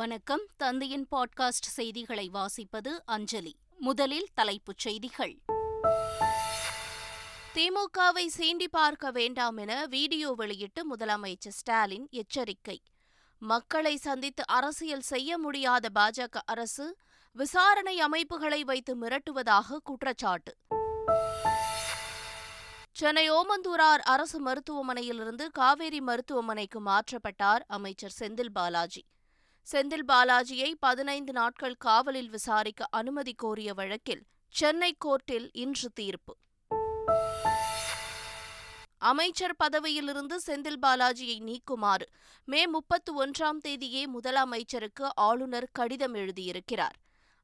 வணக்கம். தந்தையின் பாட்காஸ்ட் செய்திகளை வாசிப்பது அஞ்சலி. முதலில் தலைப்புச் செய்திகள். திமுகவை சீண்டி பார்க்க வேண்டாம் என வீடியோ வெளியிட்டு முதலமைச்சர் ஸ்டாலின் எச்சரிக்கை. மக்களை சந்தித்து அரசியல் செய்ய முடியாத பாஜக அரசு விசாரணை அமைப்புகளை வைத்து மிரட்டுவதாக குற்றச்சாட்டு. சென்னை ஓமந்தூரார் அரசு மருத்துவமனையிலிருந்து காவேரி மருத்துவமனைக்கு மாற்றப்பட்டார் அமைச்சர் செந்தில் பாலாஜி. செந்தில் பாலாஜியை பதினைந்து நாட்கள் காவலில் விசாரிக்க அனுமதி கோரிய வழக்கில் சென்னை கோர்ட்டில் இன்று தீர்ப்பு. அமைச்சர் பதவியிலிருந்து செந்தில் பாலாஜியை நீக்குமாறு மே முப்பத்து ஒன்றாம் தேதியே முதலமைச்சருக்கு ஆளுநர் கடிதம் எழுதியிருக்கிறார்.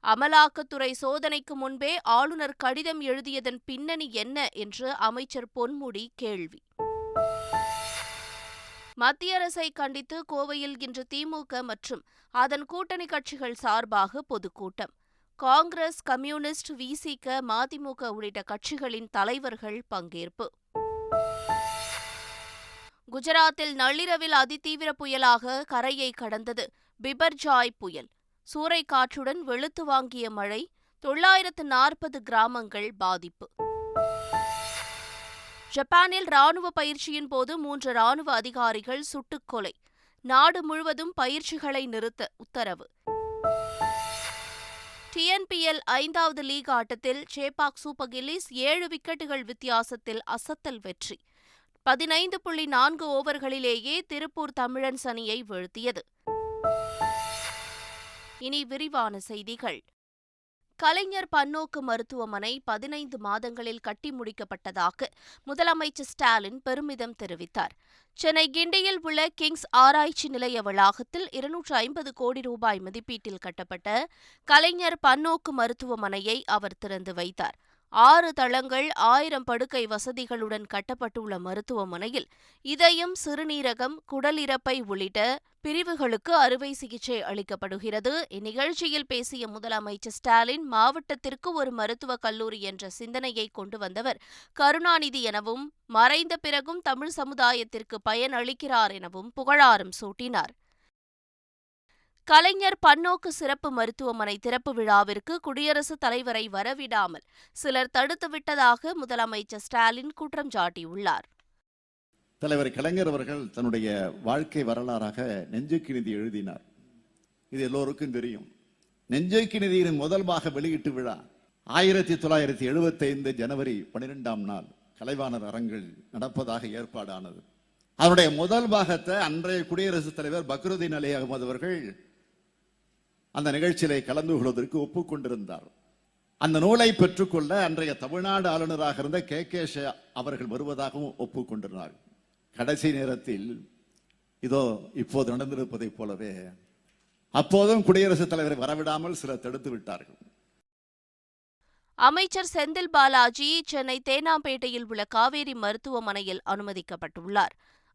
அமலாக்கத்துறை சோதனைக்கு முன்பே ஆளுநர் கடிதம் எழுதியதன் பின்னணி என்ன? என்று அமைச்சர் பொன்முடி கேள்வி. மத்திய அரசை கண்டித்து கோவையில் இன்று திமுக மற்றும் அதன் கூட்டணி கட்சிகள் சார்பாக பொதுக்கூட்டம். காங்கிரஸ் கம்யூனிஸ்ட் விசிக மதிமுக உள்ளிட்ட கட்சிகளின் தலைவர்கள் பங்கேற்பு. குஜராத்தில் நள்ளிரவில் அதிதீவிர புயலாக கரையை கடந்தது பிபர்ஜாய் புயல். சூறைக்காற்றுடன் வெளுத்து வாங்கிய மழை தொள்ளாயிரத்து நாற்பது கிராமங்கள் பாதிப்பு. ஜப்பானில் ராணுவ பயிற்சியின் போது மூன்று ராணுவ அதிகாரிகள் சுட்டுக் கொலை நாடு முழுவதும் பயிற்சிகளை நிறுத்த உத்தரவு. டிஎன்பிஎல் ஐந்தாவது லீக் ஆட்டத்தில் சேபாக் சூப்பர் கில்லிஸ் ஏழு விக்கெட்டுகள் வித்தியாசத்தில் அசத்தல் வெற்றி. பதினைந்து புள்ளி நான்கு ஓவர்களிலேயே திருப்பூர் தமிழன் சனியை வீழ்த்தியது. இனி விரிவான செய்திகள். கலைஞர் பன்னோக்கு மருத்துவமனை பதினைந்து மாதங்களில் கட்டி முடிக்கப்பட்டதாக முதலமைச்சர் ஸ்டாலின் பெருமிதம் தெரிவித்தார். சென்னை கிண்டியில் உள்ள கிங்ஸ் ஆராய்ச்சி நிலைய வளாகத்தில் இருநூற்று ஐம்பது கோடி ரூபாய் மதிப்பீட்டில் கட்டப்பட்ட கலைஞர் பன்னோக்கு மருத்துவமனையை அவர் திறந்து வைத்தார். ஆறு தளங்கள் ஆயிரம் படுக்கை வசதிகளுடன் கட்டப்பட்டுள்ள மருத்துவமனையில் இதயம் சிறுநீரகம் குடலிறப்பை உள்ளிட்ட பிரிவுகளுக்கு அறுவை சிகிச்சை அளிக்கப்படுகிறது. இந்நிகழ்ச்சியில் பேசிய முதலமைச்சர் ஸ்டாலின் மாவட்டத்திற்கு ஒரு மருத்துவக் கல்லூரி என்ற சிந்தனையை கொண்டு வந்தவர் கருணாநிதி எனவும் மறைந்த பிறகும் தமிழ் சமுதாயத்திற்கு பயனளிக்கிறார் எனவும் புகழாரம் சூட்டினார். கலைஞர் பன்னோக்கு சிறப்பு மருத்துவமனை திறப்பு விழாவிற்கு குடியரசுத் தலைவரை வரவிடாமல் சிலர் தடுத்துவிட்டதாக முதலமைச்சர் ஸ்டாலின் குற்றம் சாட்டியுள்ளார். தலைவர் கலைஞர் அவர்கள் தன்னுடைய வாழ்க்கை வரலாறாக நெஞ்சுக்கு நிதி எழுதினார். இது எல்லோருக்கும் தெரியும். நெஞ்சுக்கு நிதியின் முதல் பாக வெளியீட்டு விழா ஆயிரத்தி தொள்ளாயிரத்தி எழுபத்தி ஐந்து ஜனவரி பனிரெண்டாம் நாள் கலைவாணர் அரங்கில் நடப்பதாக ஏற்பாடானது. அவருடைய முதல் பாகத்தை அன்றைய குடியரசுத் தலைவர் பக்ருதீன் அலி அகமது அவர்கள் அந்த நிகழ்ச்சியிலே கலந்து கொள்வதற்கு ஒப்புக்கொண்டிருந்தார். அந்த நூலை பெற்றுக்கொள்ள அன்றைய தமிழ்நாடு ஆளுநராக இருந்த கே. கே. அவர்கள் வருவதாகவும் ஒப்புக்கொண்டிருந்தார். கடைசி நேரத்தில் இதோ இப்போது நடந்திருப்பதைப் போலவே அப்போதும் குடியரசுத் தலைவரை வரவிடாமல் சிலர் தடுத்து விட்டார்கள். அமைச்சர் செந்தில் பாலாஜி சென்னை தேனாம்பேட்டையில் உள்ள காவேரி மருத்துவமனையில் அனுமதிக்கப்பட்டுள்ளார்.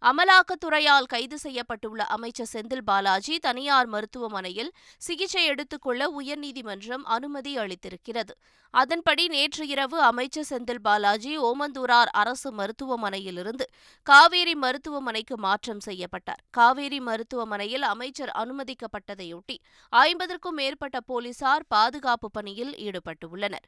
அமலாக்கத்துறையால் கைது செய்யப்பட்டுள்ள அமைச்சர் செந்தில் பாலாஜி தனியார் மருத்துவமனையில் சிகிச்சை எடுத்துக்கொள்ள உயர்நீதிமன்றம் அனுமதி அளித்திருக்கிறது. அதன்படி நேற்று இரவு அமைச்சர் செந்தில் பாலாஜி ஓமந்தூரார் அரசு மருத்துவமனையிலிருந்து காவேரி மருத்துவமனைக்கு மாற்றம் செய்யப்பட்டார். காவேரி மருத்துவமனையில் அமைச்சர் அனுமதிக்கப்பட்டதையொட்டி ஐம்பதற்கும் மேற்பட்ட போலீசார் பாதுகாப்பு பணியில் ஈடுபட்டுள்ளனர்.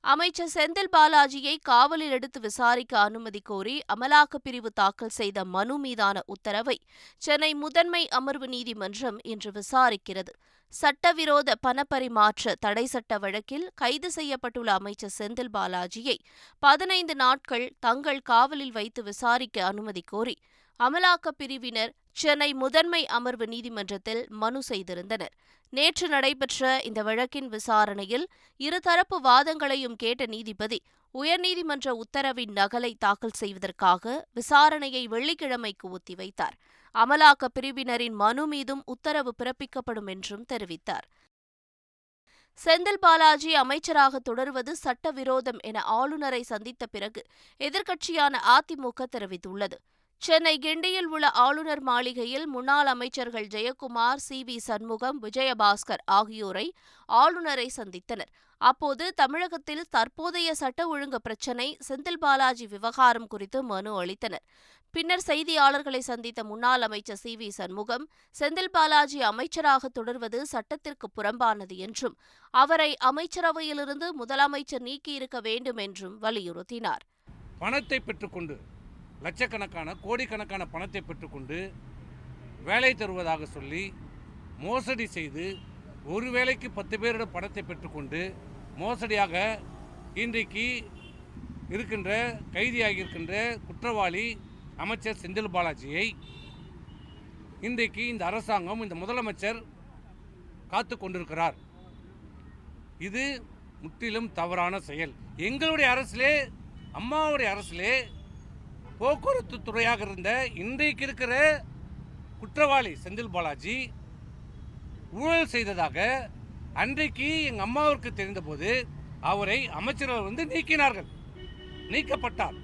அமைச்சர் செந்தில் பாலாஜியை காவலில் எடுத்து விசாரிக்க அனுமதி கோரி அமலாக்கப் பிரிவு தாக்கல் செய்த மனு மீதான உத்தரவை சென்னை முதன்மை அமர்வு நீதிமன்றம் இன்று விசாரிக்கிறது. சட்டவிரோத பணப்பரிமாற்ற தடை சட்ட வழக்கில் கைது செய்யப்பட்டுள்ள அமைச்சர் செந்தில் பாலாஜியை பதினைந்து நாட்கள் தங்கள் காவலில் வைத்து விசாரிக்க அனுமதி கோரி அமலாக்கப் பிரிவினர் சென்னை முதன்மை அமர்வு நீதிமன்றத்தில் மனு செய்திருந்தனர். நேற்று நடைபெற்ற இந்த வழக்கின் விசாரணையில் இருதரப்பு வாதங்களையும் கேட்ட நீதிபதி உயர்நீதிமன்ற உத்தரவின் நகலை தாக்கல் செய்வதற்காக விசாரணையை வெள்ளிக்கிழமைக்கு ஒத்திவைத்தார். அமலாக்க பிரிவினரின் மனு மீதும் உத்தரவு பிறப்பிக்கப்படும் என்றும் தெரிவித்தார். செந்தில் பாலாஜி அமைச்சராக தொடர்வது சட்டவிரோதம் என ஆளுநரை சந்தித்த பிறகு எதிர்க்கட்சியான அதிமுக தெரிவித்துள்ளது. சென்னை கிண்டியில் உள்ள ஆளுநர் மாளிகையில் முன்னாள் அமைச்சர்கள் ஜெயக்குமார் சி. வி. சண்முகம் விஜயபாஸ்கர் ஆகியோரை ஆளுநரை சந்தித்தனர். அப்போது தமிழகத்தில் தற்போதைய சட்ட ஒழுங்கு பிரச்சினை செந்தில் பாலாஜி விவகாரம் குறித்து மனு அளித்தனர். பின்னர் செய்தியாளர்களை சந்தித்த முன்னாள் அமைச்சர் சி. வி. சண்முகம் செந்தில் பாலாஜி அமைச்சராக தொடர்வது சட்டத்திற்கு புறம்பானது என்றும் அவரை அமைச்சரவையிலிருந்து முதலமைச்சர் நீக்கியிருக்க வேண்டும் என்றும் வலியுறுத்தினார். பணத்தை பெற்றுக்கொண்டு லட்சக்கணக்கான கோடிக்கணக்கான பணத்தை பெற்றுக்கொண்டு வேலை தருவதாக சொல்லி மோசடி செய்து ஒரு வேலைக்கு பத்து பேரிடம் பணத்தை பெற்றுக்கொண்டு மோசடியாக இன்றைக்கு இருக்கின்ற கைதியாகி இருக்கின்ற குற்றவாளி அமைச்சர் செந்தில் பாலாஜியை இன்றைக்கு இந்த அரசாங்கம் இந்த முதலமைச்சர் காத்து கொண்டிருக்கிறார். இது முற்றிலும் தவறான செயல். எங்களுடைய அரசிலே அம்மாவுடைய அரசிலே போக்குவரத்து துறையாக இருந்த இன்றைக்கு இருக்கிற குற்றவாளி செந்தில் பாலாஜி ஊழல் செய்ததாக அன்றைக்கு எங்கள் அம்மாவிற்கு தெரிந்தபோது அவரை அமைச்சர்கள் வந்து நீக்கினார்கள். நீக்கப்பட்டார்.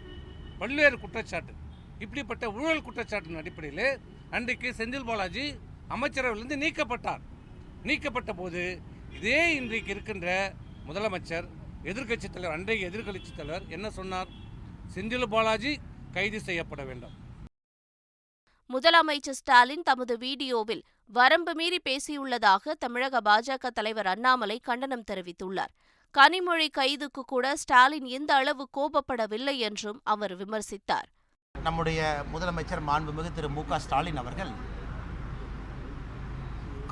பல்வேறு குற்றச்சாட்டு. இப்படிப்பட்ட ஊழல் குற்றச்சாட்டின் அடிப்படையில் அன்றைக்கு செந்தில் பாலாஜி அமைச்சரவையிலிருந்து நீக்கப்பட்டார். நீக்கப்பட்ட போது இதே இன்றைக்கு இருக்கின்ற முதலமைச்சர் எதிர்க்கட்சி தலைவர் அன்றைய எதிர்க்கட்சி தலைவர் என்ன சொன்னார்? செந்தில் பாலாஜி கைது செய்யப்பட வேண்டும். முதலமைச்சர் ஸ்டாலின் தமது வீடியோவில் வரம்பு மீறி பேசியுள்ளதாக தமிழக பாஜக தலைவர் அண்ணாமலை கண்டனம் தெரிவித்துள்ளார். கனிமொழி கைதுக்கு கூட ஸ்டாலின் எந்த அளவு கோபப்படவில்லை என்றும் அவர் விமர்சித்தார். நம்முடைய முதலமைச்சர் மாண்புமிகு திரு மு க ஸ்டாலின் அவர்கள்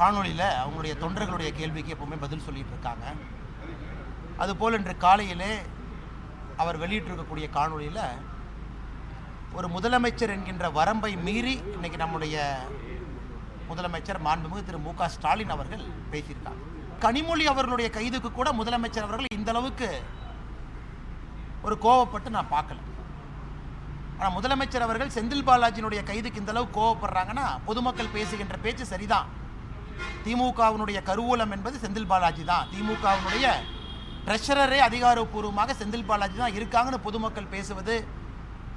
காணொளியில் அவங்களுடைய தொண்டர்களுடைய கேள்விக்கு எப்பவுமே பதில் சொல்லிட்டு இருக்காங்க. அதுபோல் இன்று காலையிலே அவர் வெளியிட்டிருக்கக்கூடிய காணொளியில் ஒரு முதலமைச்சர் என்கின்ற வரம்பை மீறி இன்னைக்கு நம்முடைய முதலமைச்சர் மாண்புமிகு திரு மு க ஸ்டாலின் அவர்கள் பேசியிருக்காங்க கனிமொழி அவர்களுடைய கைதுக்கு கூட முதலமைச்சர் அவர்கள் இந்த அளவுக்கு ஒரு கோவப்பட்டு நான் பார்க்கல. ஆனால் முதலமைச்சர் அவர்கள் செந்தில் பாலாஜியினுடைய கைதுக்கு இந்த அளவு கோவப்படுறாங்கன்னா பொதுமக்கள் பேசுகின்ற பேச்சு சரிதான். திமுகவினுடைய கருவூலம் என்பது செந்தில் பாலாஜி தான். திமுகவினுடைய ட்ரெஷரரே அதிகாரப்பூர்வமாக செந்தில் பாலாஜி தான் இருக்காங்கன்னு பொதுமக்கள் பேசுவது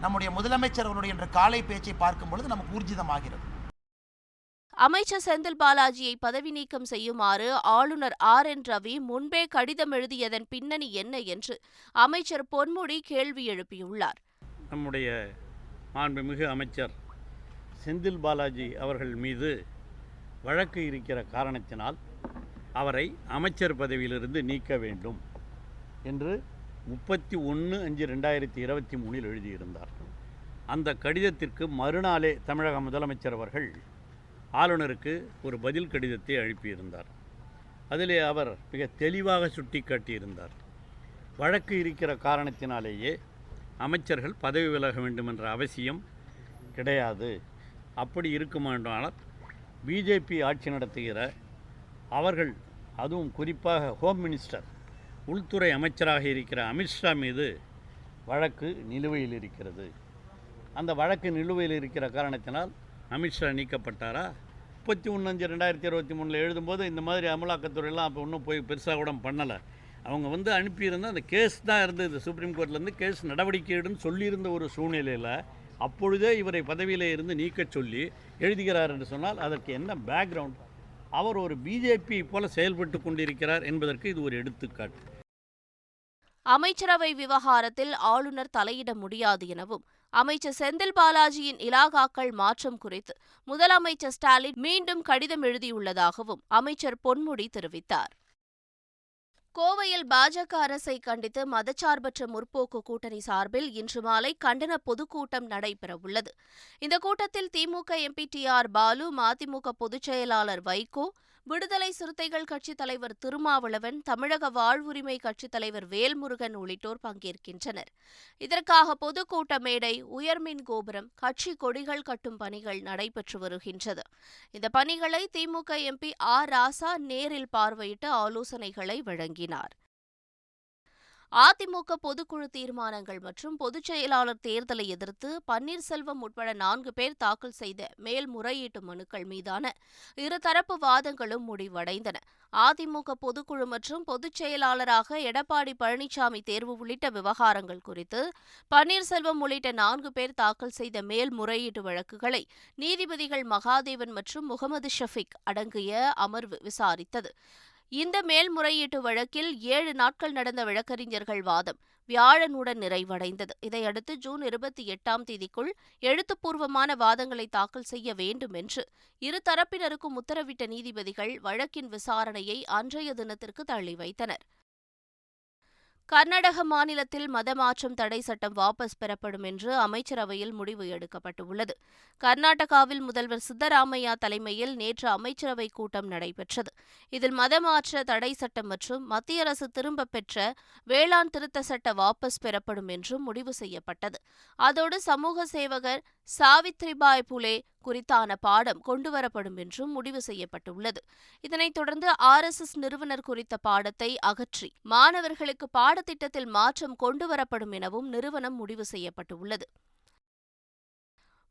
நம்முடைய முதலமைச்சர் அவருடைய என்ற காலை பேச்சை பார்க்கும் பொழுது நமக்கு ஊர்ஜிதமாகிறது. அமைச்சர் செந்தில் பாலாஜியை பதவி நீக்கம் செய்யுமாறு ஆளுநர் ஆர் என் ரவி முன்பே கடிதம் எழுதியதன் பின்னணி என்ன என்று அமைச்சர் பொன்முடி கேள்வி எழுப்பியுள்ளார். நம்முடைய மாண்புமிகு அமைச்சர் செந்தில் பாலாஜி அவர்கள் மீது வழக்கு இருக்கிற காரணத்தினால் அவரை அமைச்சர் பதவியிலிருந்து நீக்க வேண்டும் என்று முப்பத்தி ஒன்று அஞ்சு ரெண்டாயிரத்தி இருபத்தி மூணில் எழுதியிருந்தார். அந்த கடிதத்திற்கு மறுநாளே தமிழக முதலமைச்சர் அவர்கள் ஆளுநருக்கு ஒரு பதில் கடிதத்தை அனுப்பியிருந்தார். அதிலே அவர் மிக தெளிவாக சுட்டி காட்டியிருந்தார் வழக்கு இருக்கிற காரணத்தினாலேயே அமைச்சர்கள் பதவி விலக வேண்டும் என்ற அவசியம் கிடையாது. அப்படி இருக்குமானால் பிஜேபி ஆட்சி நடத்துகிற அவர்கள் அதுவும் குறிப்பாக ஹோம் மினிஸ்டர் உள்துறை அமைச்சராக இருக்கிற அமித்ஷா மீது வழக்கு நிலுவையில் இருக்கிறது. அந்த வழக்கு நிலுவையில் இருக்கிற காரணத்தினால் அமித்ஷா நீக்கப்பட்டாரா? முப்பத்தி ஒன்று அஞ்சு ரெண்டாயிரத்தி இருபத்தி மூணில் எழுதும்போது இந்த மாதிரி அமலாக்கத்துறையெல்லாம் அப்போ ஒன்றும் போய் பெருசாக கூட பண்ணலை. அவங்க வந்து அனுப்பியிருந்தால் அந்த கேஸ் தான் இருந்தது. சுப்ரீம் கோர்ட்லேருந்து கேஸ் நடவடிக்கை எடுன்னு சொல்லியிருந்த ஒரு சூழ்நிலையில் அப்பொழுதே இவரை பதவியில் இருந்து நீக்கச் சொல்லி எழுதுகிறார் என்று சொன்னால் அதற்கு என்ன பேக்ரவுண்ட் அவர் ஒரு பிஜேபி போல செயல்பட்டு கொண்டிருக்கிறார் என்பதற்கு இது ஒரு எடுத்துக்காட்டு. அமைச்சரவை விவகாரத்தில் ஆளுநர் தலையிட முடியாது எனவும் அமைச்சர் செந்தில் பாலாஜியின் இலாகாக்கள் மாற்றம் குறித்து முதலமைச்சர் ஸ்டாலின் மீண்டும் கடிதம் எழுதியுள்ளதாகவும் அமைச்சர் பொன்முடி தெரிவித்தார். கோவையில் பாஜக அரசை கண்டித்து மதச்சார்பற்ற முற்போக்கு கூட்டணி சார்பில் இன்று மாலை கண்டன பொதுக்கூட்டம் நடைபெறவுள்ளது. இந்த கூட்டத்தில் திமுக எம்பி டி ஆர் பாலு மதிமுக பொதுச்செயலாளர் வைகோ விடுதலை சிறுத்தைகள் கட்சித் தலைவர் திருமாவளவன் தமிழக வாழ்வுரிமை கட்சித் தலைவர் வேல்முருகன் உள்ளிட்டோர் பங்கேற்கின்றனர். இதற்காக பொதுக்கூட்ட மேடை உயர்மின் கோபுரம் கட்சி கொடிகள் கட்டும் பணிகள் நடைபெற்று வருகின்றது. இந்த பணிகளை திமுக எம்பி ஆர் ராசா நேரில் பார்வையிட்டு ஆலோசனைகளை வழங்கினார். அதிமுக பொதுக்குழு தீர்மானங்கள் மற்றும் பொதுச் செயலாளர் தேர்தலை எதிர்த்து பன்னீர்செல்வம் உட்பட நான்கு பேர் தாக்கல் செய்த மேல்முறையீட்டு மனுக்கள் மீதான இருதரப்பு வாதங்களும் முடிவடைந்தன. அதிமுக பொதுக்குழு மற்றும் பொதுச் செயலாளராக எடப்பாடி பழனிசாமி தேர்வு உள்ளிட்ட விவகாரங்கள் குறித்து பன்னீர்செல்வம் உள்ளிட்ட நான்கு பேர் தாக்கல் செய்த மேல்முறையீட்டு வழக்குகளை நீதிபதிகள் மகாதேவன் மற்றும் முகமது ஷஃபிக் அடங்கிய அமர்வு விசாரித்தது. இந்த மேல்முறையீட்டு வழக்கில் ஏழு நாட்கள் நடந்த வழக்கறிஞர்கள் வாதம் வியாழனுடன் நிறைவடைந்தது. இதையடுத்து ஜூன் இருபத்தி எட்டாம் தேதிக்குள் எழுத்துப்பூர்வமான வாதங்களை தாக்கல் செய்ய வேண்டும் என்று இரு தரப்பினருக்கும் உத்தரவிட்ட நீதிபதிகள் வழக்கின் விசாரணையை அன்றைய தினத்திற்கு தள்ளி வைத்தனர். கர்நாடக மாநிலத்தில் மதமாற்றம் தடை சட்டம் வாபஸ் பெறப்படும் என்று அமைச்சரவையில் முடிவு எடுக்கப்பட்டுள்ளது. கர்நாடகாவில் முதல்வர் சித்தராமையா தலைமையில் நேற்று அமைச்சரவை கூட்டம் நடைபெற்றது. இதில் மதமாற்ற தடை சட்டம் மற்றும் மத்திய அரசு திரும்பப் பெற்ற வேளாண் திருத்த சட்ட வாபஸ் பெறப்படும் என்றும் முடிவு செய்யப்பட்டது. அதோடு சமூக சேவகர் சாவித்ரிபாய் புலே குறித்தான பாடம் கொண்டுவரப்படும் என்றும் முடிவு செய்யப்பட்டுள்ளது. இதனைத் தொடர்ந்து ஆர் எஸ் எஸ் நிறுவனர் குறித்த பாடத்தை அகற்றி மாணவர்களுக்கு பாடத்திட்டத்தில் மாற்றம் கொண்டுவரப்படும் எனவும் நிறுவனம் முடிவு செய்யப்பட்டுள்ளது.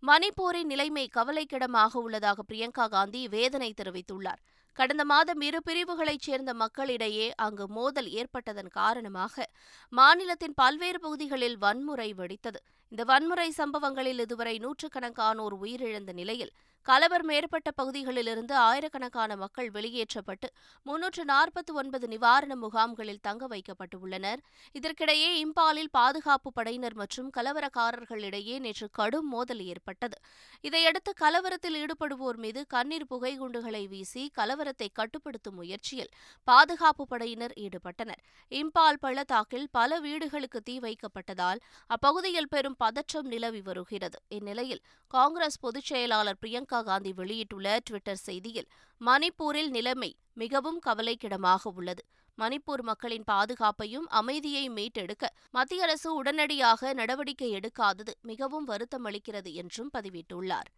மணிப்பூரின் நிலைமை கவலைக்கிடமாக உள்ளதாக பிரியங்கா காந்தி வேதனை தெரிவித்துள்ளார். கடந்த மாதம் இரு பிரிவுகளைச் சேர்ந்த மக்களிடையே அங்கு மோதல் ஏற்பட்டதன் காரணமாக மாநிலத்தின் பல்வேறு பகுதிகளில் வன்முறை வெடித்தது. இந்த வன்முறை சம்பவங்களில் இதுவரை நூற்றுக்கணக்கானோர் உயிரிழந்த நிலையில் கலவர் மேற்பட்ட பகுதிகளிலிருந்து ஆயிரக்கணக்கான மக்கள் வெளியேற்றப்பட்டு முன்னூற்று நாற்பத்தி ஒன்பது நிவாரண முகாம்களில் தங்க வைக்கப்பட்டுள்ளனர். இதற்கிடையே இம்பாலில் பாதுகாப்பு படையினர் மற்றும் கலவரக்காரர்களிடையே நேற்று கடும் மோதல் ஏற்பட்டது. இதையடுத்து கலவரத்தில் ஈடுபடுவோர் மீது கண்ணீர் புகை குண்டுகளை வீசி கலவரத்தை கட்டுப்படுத்தும் முயற்சியில் பாதுகாப்பு படையினர் ஈடுபட்டனர். இம்பால் பள்ளத்தாக்கில் பல வீடுகளுக்கு தீ வைக்கப்பட்டதால் அப்பகுதியில் பெரும் பதற்றம் நிலவி வருகிறது. இந்நிலையில் காங்கிரஸ் பொதுச் செயலாளர் பிரியங்கா காந்தி வெளியிட்டுள்ள ட்விட்டர் செய்தியில் மணிப்பூரில் நிலைமை மிகவும் கவலைக்கிடமாக உள்ளது. மணிப்பூர் மக்களின் பாதுகாப்பையும் அமைதியை மீட்டெடுக்க மத்திய அரசு உடனடியாக நடவடிக்கை எடுக்காதது மிகவும் வருத்தமளிக்கிறது என்றும் பதிவிட்டுள்ளார்.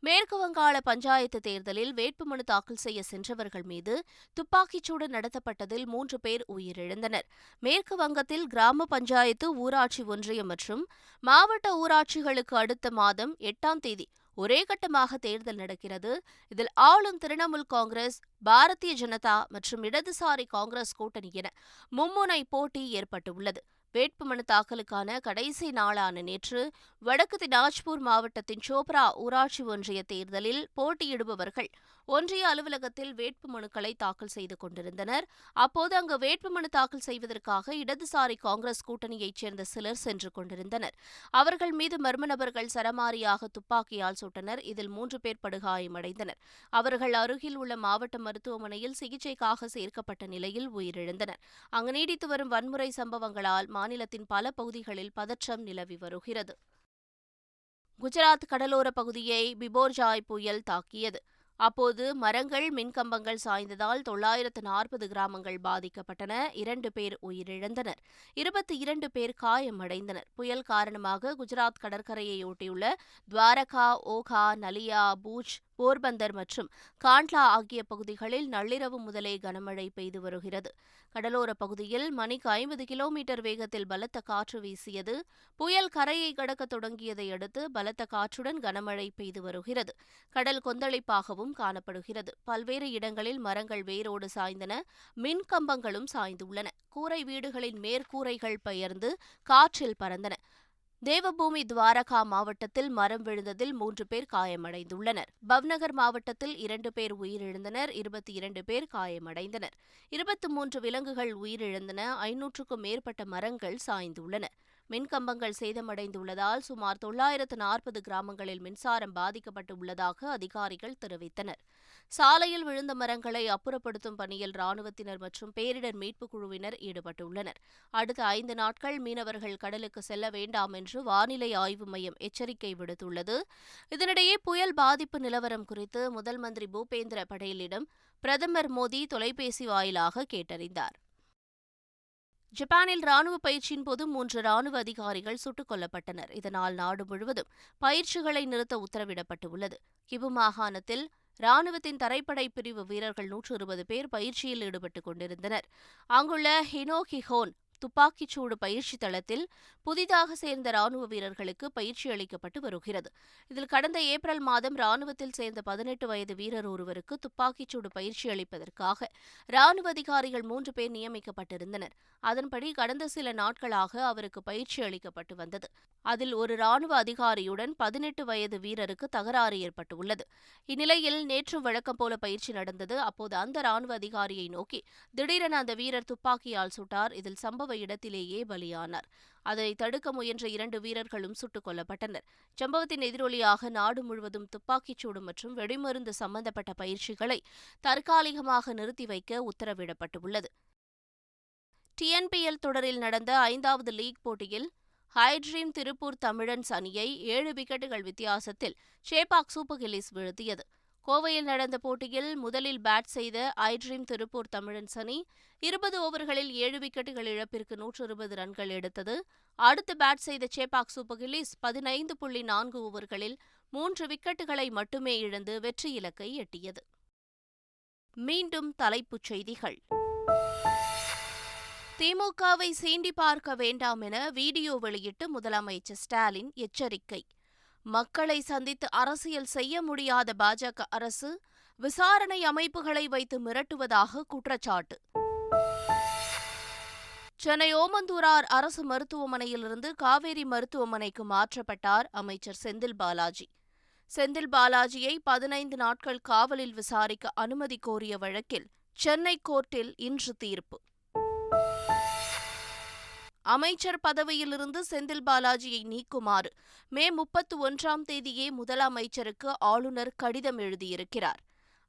மேற்கு வங்காள பஞ்சாயத்து தேர்தலில் வேட்புமனு தாக்கல் செய்ய சென்றவர்கள் மீது துப்பாக்கிச்சூடு நடத்தப்பட்டதில் மூன்று பேர் உயிரிழந்தனர். மேற்கு வங்கத்தில் கிராம பஞ்சாயத்து ஊராட்சி ஒன்றியம் மற்றும் மாவட்ட ஊராட்சிகளுக்கு அடுத்த மாதம் எட்டாம் தேதி ஒரே கட்டமாக தேர்தல் நடக்கிறது. இதில் ஆளும் திரிணாமுல் காங்கிரஸ் பாரதிய ஜனதா மற்றும் இடதுசாரி காங்கிரஸ் கூட்டணி என மும்முனை போட்டி ஏற்பட்டுள்ளது. வேட்புமனு தாக்கலுக்கான கடைசி நாளான நேற்று வடக்கு தினாஜ்பூர் மாவட்டத்தின் சோப்ரா ஊராட்சி ஒன்றிய தேர்தலில் போட்டியிடுபவர்கள் ஒன்றிய அலுவலகத்தில் வேட்புமனுக்களை தாக்கல் செய்து கொண்டிருந்தனர். அப்போது அங்கு வேட்புமனு தாக்கல் செய்வதற்காக இடதுசாரி காங்கிரஸ் கூட்டணியைச் சேர்ந்த சிலர் சென்று கொண்டிருந்தனர். அவர்கள் மீது மர்ம நபர்கள் சரமாரியாக துப்பாக்கியால் சுட்டனர். இதில் மூன்று பேர் படுகாயமடைந்தனர். அவர்கள் அருகில் உள்ள மாவட்ட மருத்துவமனையில் சிகிச்சைக்காக சேர்க்கப்பட்ட நிலையில் உயிரிழந்தனர். அங்கு நீடித்து வரும் வன்முறை சம்பவங்களால் மாநிலத்தின் பல பகுதிகளில் பதற்றம் நிலவி வருகிறது. குஜராத் கடலோர பகுதியை பிபோர்ஜாய் புயல் தாக்கியது. அப்போது மரங்கள் மின்கம்பங்கள் சாய்ந்ததால் தொள்ளாயிரத்து நாற்பது கிராமங்கள் பாதிக்கப்பட்டன. இரண்டு பேர் உயிரிழந்தனர். இருபத்தி இரண்டு பேர் காயமடைந்தனர். புயல் காரணமாக குஜராத் கடற்கரையை ஒட்டியுள்ள துவாரகா ஓகா நலியா பூஜ் போர்பந்தர் மற்றும் காண்ட்லா ஆகிய பகுதிகளில் நள்ளிரவு முதலே கனமழை பெய்து வருகிறது. கடலோரப் பகுதியில் மணிக்கு ஐம்பது கிலோமீட்டர் வேகத்தில் பலத்த காற்று வீசியது. புயல் கரையை கடக்க தொடங்கியதை அடுத்து பலத்த காற்றுடன் கனமழை பெய்து வருகிறது. கடல் கொந்தளிப்பாகவும் காணப்படுகிறது. பல்வேறு இடங்களில் மரங்கள் வேரோடு சாய்ந்தன. மின் கம்பங்களும் சாய்ந்துள்ளன. கூரை வீடுகளின் மேற்கூரைகள் பெயர்ந்து காற்றில் பறந்தன. தேவபூமி துவாரகா மாவட்டத்தில் மரம் விழுந்ததில் மூன்று பேர் காயமடைந்துள்ளனர். பவ்நகர் மாவட்டத்தில் இரண்டு பேர் உயிரிழந்தனர் இருபத்தி இரண்டு பேர் காயமடைந்தனர். இருபத்தி மூன்று விலங்குகள் உயிரிழந்தன ஐநூற்றுக்கும் மேற்பட்ட மரங்கள் சாய்ந்துள்ளன. மின்கம்பங்கள் சேதமடைந்துள்ளதால் சுமார் தொள்ளாயிரத்து நாற்பது கிராமங்களில் மின்சாரம் பாதிக்கப்பட்டு உள்ளதாக அதிகாரிகள் தெரிவித்தனர். சாலையில் விழுந்த மரங்களை அப்புறப்படுத்தும் பணியில் ராணுவத்தினர் மற்றும் பேரிடர் மீட்புக் குழுவினர் ஈடுபட்டுள்ளனர். அடுத்த ஐந்து நாட்கள் மீனவர்கள் கடலுக்கு செல்ல வேண்டாம் என்று வானிலை ஆய்வு மையம் எச்சரிக்கை விடுத்துள்ளது. இதனிடையே புயல் பாதிப்பு நிலவரம் குறித்து முதல் மந்திரி பூபேந்திர படேலிடம் பிரதமர் மோடி தொலைபேசி வாயிலாக கேட்டறிந்தார். ஜப்பானில் ராணுவ பயிற்சியின் போது மூன்று ராணுவ அதிகாரிகள் சுட்டுக் கொல்லப்பட்டனர். இதனால் நாடு முழுவதும் பயிற்சிகளை நிறுத்த உத்தரவிடப்பட்டுள்ளது. கிபு மாகாணத்தில் ராணுவத்தின் தரைப்படை பிரிவு வீரர்கள் நூற்று இருபது பேர் பயிற்சியில் ஈடுபட்டுக் கொண்டிருந்தனர். அங்குள்ள ஹினோகிஹோன் துப்பாக்கிச்சூடு பயிற்சி தளத்தில் புதிதாக சேர்ந்த ராணுவ வீரர்களுக்கு பயிற்சி அளிக்கப்பட்டு வருகிறது. இதில் கடந்த ஏப்ரல் மாதம் ராணுவத்தில் சேர்ந்த பதினெட்டு வயது வீரர் ஒருவருக்கு துப்பாக்கிச்சூடு பயிற்சி அளிப்பதற்காக ராணுவ அதிகாரிகள் மூன்று பேர் நியமிக்கப்பட்டிருந்தனர். அதன்படி கடந்த சில நாட்களாக அவருக்கு பயிற்சி அளிக்கப்பட்டு வந்தது. அதில் ஒரு ராணுவ அதிகாரியுடன் பதினெட்டு வயது வீரருக்கு தகராறு ஏற்பட்டுள்ளது. இந்நிலையில் நேற்று வழக்கம் போல பயிற்சி நடந்தது. அப்போது அந்த ராணுவ அதிகாரியை நோக்கி திடீரென அந்த வீரர் துப்பாக்கியால் சுட்டார். இதில் சம்பவ இடத்திலேயே பலியானார். அதனை தடுக்க முயன்ற இரண்டு வீரர்களும் சுட்டுக் கொல்லப்பட்டனர். சம்பவத்தின் எதிரொலியாக நாடு முழுவதும் துப்பாக்கிச்சூடு மற்றும் வெடிமருந்து சம்பந்தப்பட்ட பயிற்சிகளை தற்காலிகமாக நிறுத்தி வைக்க உத்தரவிடப்பட்டுள்ளது. டிஎன்பிஎல் தொடரில் நடந்த ஐந்தாவது லீக் போட்டியில் ஹைட்ரீம் திருப்பூர் தமிழன்ஸ் அணியை ஏழு விக்கெட்டுகள் வித்தியாசத்தில் சேபாக் சூப்பர் கில்லிஸ் வீழ்த்தியது. கோவையில் நடந்த போட்டியில் முதலில் பேட் செய்த ஐட்ரீம் திருப்பூர் தமிழன் சனி இருபது ஓவர்களில் ஏழு விக்கெட்டுகள் இழப்பிற்கு நூற்று இருபது ரன்கள் எடுத்தது. அடுத்து பேட் செய்த சேபாக் சூப்பர் கில்லிஸ் பதினைந்து புள்ளி நான்கு ஓவர்களில் மூன்று விக்கெட்டுகளை மட்டுமே இழந்து வெற்றி இலக்கை எட்டியது. மீண்டும் தலைப்புச் செய்திகள். திமுகவை சீண்டி பார்க்க வேண்டாம் என வீடியோ வெளியிட்டு முதலமைச்சர் ஸ்டாலின் எச்சரிக்கை. மக்களை சந்தித்து அரசியல் செய்ய முடியாத பாஜக அரசு விசாரணை அமைப்புகளை வைத்து மிரட்டுவதாக குற்றச்சாட்டு. சென்னை ஓமந்தூரார் அரசு மருத்துவமனையிலிருந்து காவேரி மருத்துவமனைக்கு மாற்றப்பட்டார் அமைச்சர் செந்தில் பாலாஜி. செந்தில் பாலாஜியை பதினைந்து நாட்கள் காவலில் விசாரிக்க அனுமதி கோரிய வழக்கில் சென்னை கோர்ட்டில் இன்று தீர்ப்பு. அமைச்சர் பதவியிலிருந்து செந்தில் பாலாஜியை நீக்குமாறு மே முப்பத்து ஒன்றாம் தேதியே முதலமைச்சருக்கு ஆளுநர் கடிதம் எழுதியிருக்கிறார்.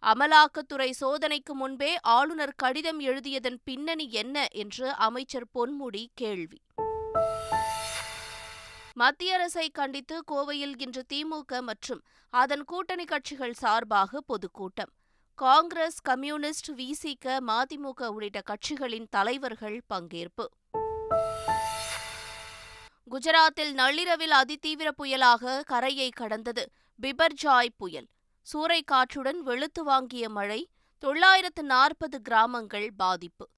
அமலாக்கத்துறை சோதனைக்கு முன்பே ஆளுநர் கடிதம் எழுதியதன் பின்னணி என்ன என்று அமைச்சர் பொன்முடி கேள்வி. மத்திய அரசை கண்டித்து கோவையில் இன்று திமுக மற்றும் அதன் கூட்டணி கட்சிகள் சார்பாக பொதுக்கூட்டம். காங்கிரஸ் கம்யூனிஸ்ட் விசிக மதிமுக உள்ளிட்ட கட்சிகளின் தலைவர்கள் பங்கேற்பு. குஜராத்தில் நள்ளிரவில் அதிதீவிர புயலாக கரையை கடந்தது. பிபர்ஜாய் புயல். சூறைக்காற்றுடன் வெளுத்து வாங்கிய மழை தொள்ளாயிரத்து நாற்பது கிராமங்கள் பாதிப்பு.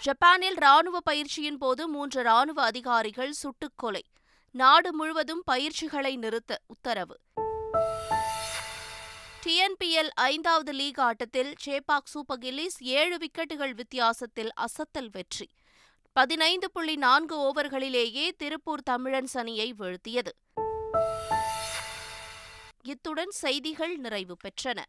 ஜப்பானில் ராணுவ பயிற்சியின் போது மூன்று ராணுவ அதிகாரிகள் சுட்டுக்கொலை நாடு முழுவதும் பயிற்சிகளை நிறுத்த உத்தரவு. டிஎன்பிஎல் ஐந்தாவது லீக் ஆட்டத்தில் சேபாக் சூப்பர் கில்லிஸ் ஏழு விக்கெட்டுகள் வித்தியாசத்தில் அசத்தல் வெற்றி. பதினைந்து புள்ளி நான்கு ஓவர்களிலேயே திருப்பூர் தமிழன்ஸ் அணியை வீழ்த்தியது. இத்துடன் செய்திகள் நிறைவு பெற்றன.